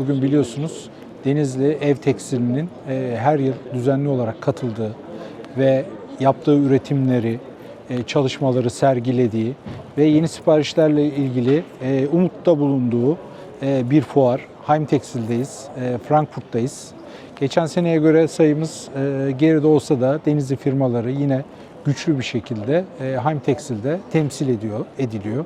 Bugün biliyorsunuz Denizli Ev Tekstili'nin e, her yıl düzenli olarak katıldığı ve yaptığı üretimleri, e, çalışmaları sergilediği ve yeni siparişlerle ilgili e, umutta bulunduğu bir fuar. Heim Tekstil'deyiz, Frankfurt'tayız. Geçen seneye göre sayımız geride olsa da Denizli firmaları yine güçlü bir şekilde Heim Tekstil'de temsil ediyor, ediliyor.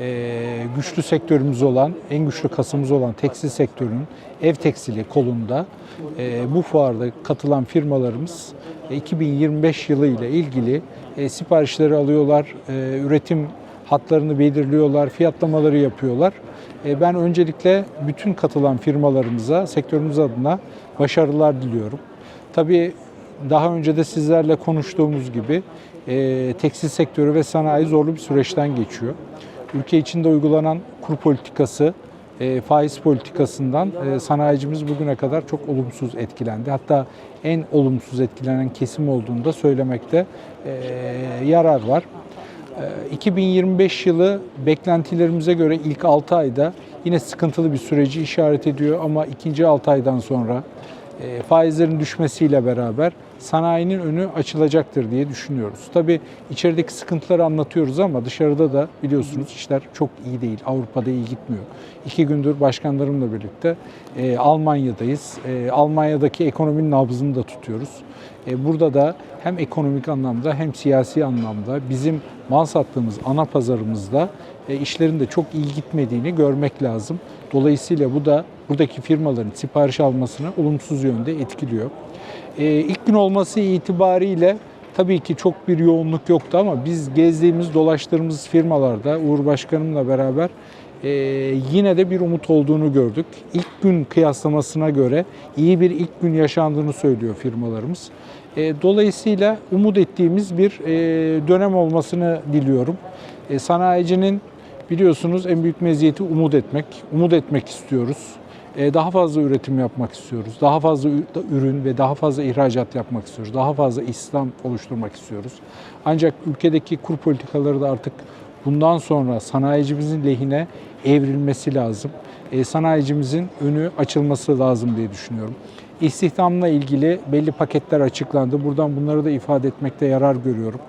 E, güçlü sektörümüz olan, en güçlü kasımız olan tekstil sektörünün ev tekstili kolunda e, bu fuarda katılan firmalarımız e, 2025 yılı ile ilgili e, siparişleri alıyorlar, e, üretim hatlarını belirliyorlar, fiyatlamaları yapıyorlar. E, Ben öncelikle bütün katılan firmalarımıza, sektörümüz adına başarılar diliyorum. Tabii daha önce de sizlerle konuştuğumuz gibi e, tekstil sektörü ve sanayi zorlu bir süreçten geçiyor. Ülke içinde uygulanan kur politikası, e, faiz politikasından e, sanayicimiz bugüne kadar çok olumsuz etkilendi. Hatta en olumsuz etkilenen kesim olduğunu da söylemekte e, yarar var. E, 2025 yılı beklentilerimize göre ilk 6 ayda yine sıkıntılı bir süreci işaret ediyor ama ikinci 6 aydan sonra faizlerin düşmesiyle beraber sanayinin önü açılacaktır diye düşünüyoruz. Tabii içerideki sıkıntıları anlatıyoruz ama dışarıda da biliyorsunuz işler çok iyi değil. Avrupa'da iyi gitmiyor. İki gündür başkanlarımla birlikte e, Almanya'dayız. E, Almanya'daki ekonominin nabzını da tutuyoruz. E, burada da hem ekonomik anlamda hem siyasi anlamda bizim mal sattığımız ana pazarımızda e, işlerin de çok iyi gitmediğini görmek lazım. Dolayısıyla bu da buradaki firmaların sipariş almasını olumsuz yönde etkiliyor. E, ilk gün olması itibariyle tabii ki çok bir yoğunluk yoktu ama biz gezdiğimiz, dolaştığımız firmalarda Uğur Başkanımla beraber e, yine de bir umut olduğunu gördük. İlk gün kıyaslamasına göre iyi bir ilk gün yaşandığını söylüyor firmalarımız. E, dolayısıyla umut ettiğimiz bir e, dönem olmasını diliyorum. E, sanayicinin biliyorsunuz en büyük meziyeti umut etmek. Umut etmek istiyoruz. E, daha fazla üretim yapmak istiyoruz. Daha fazla ürün ve daha fazla ihracat yapmak istiyoruz. Daha fazla İslam oluşturmak istiyoruz. Ancak ülkedeki kur politikaları da artık bundan sonra sanayicimizin lehine evrilmesi lazım. E, sanayicimizin önü açılması lazım diye düşünüyorum. İstihdamla ilgili belli paketler açıklandı. Buradan bunları da ifade etmekte yarar görüyorum.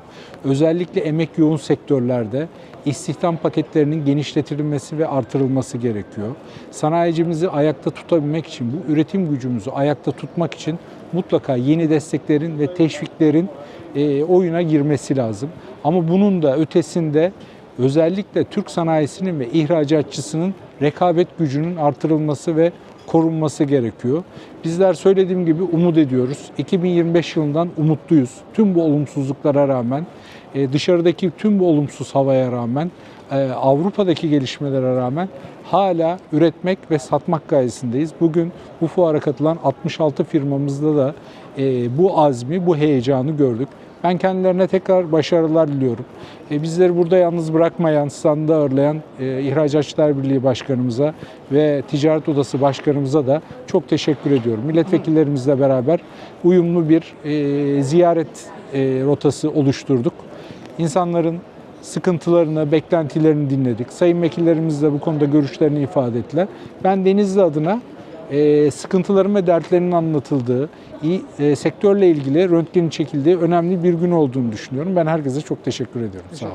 Özellikle emek yoğun sektörlerde istihdam paketlerinin genişletilmesi ve artırılması gerekiyor. Sanayicimizi ayakta tutabilmek için, bu üretim gücümüzü ayakta tutmak için mutlaka yeni desteklerin ve teşviklerin e, oyuna girmesi lazım. Ama bunun da ötesinde özellikle Türk sanayisinin ve ihracatçısının rekabet gücünün artırılması ve korunması gerekiyor. Bizler söylediğim gibi umut ediyoruz. 2025 yılından umutluyuz. Tüm bu olumsuzluklara rağmen, e, dışarıdaki tüm bu olumsuz havaya rağmen, e, Avrupa'daki gelişmelere rağmen hala üretmek ve satmak gayesindeyiz. Bugün bu fuara katılan 66 firmamızda da e, bu azmi, bu heyecanı gördük. Ben kendilerine tekrar başarılar diliyorum. E, bizleri burada yalnız bırakmayan, standa ağırlayan e, İhracatçılar Birliği Başkanımıza ve Ticaret Odası Başkanımıza da çok teşekkür ediyorum. Milletvekillerimizle beraber uyumlu bir e, ziyaret e, rotası oluşturduk. İnsanların sıkıntılarını, beklentilerini dinledik. Sayın vekillerimiz de bu konuda görüşlerini ifade ettiler. Ben Denizli adına e, sıkıntıların ve dertlerinin anlatıldığı, e, sektörle ilgili röntgenin çekildiği önemli bir gün olduğunu düşünüyorum. Ben herkese çok teşekkür ediyorum. Sağ olun.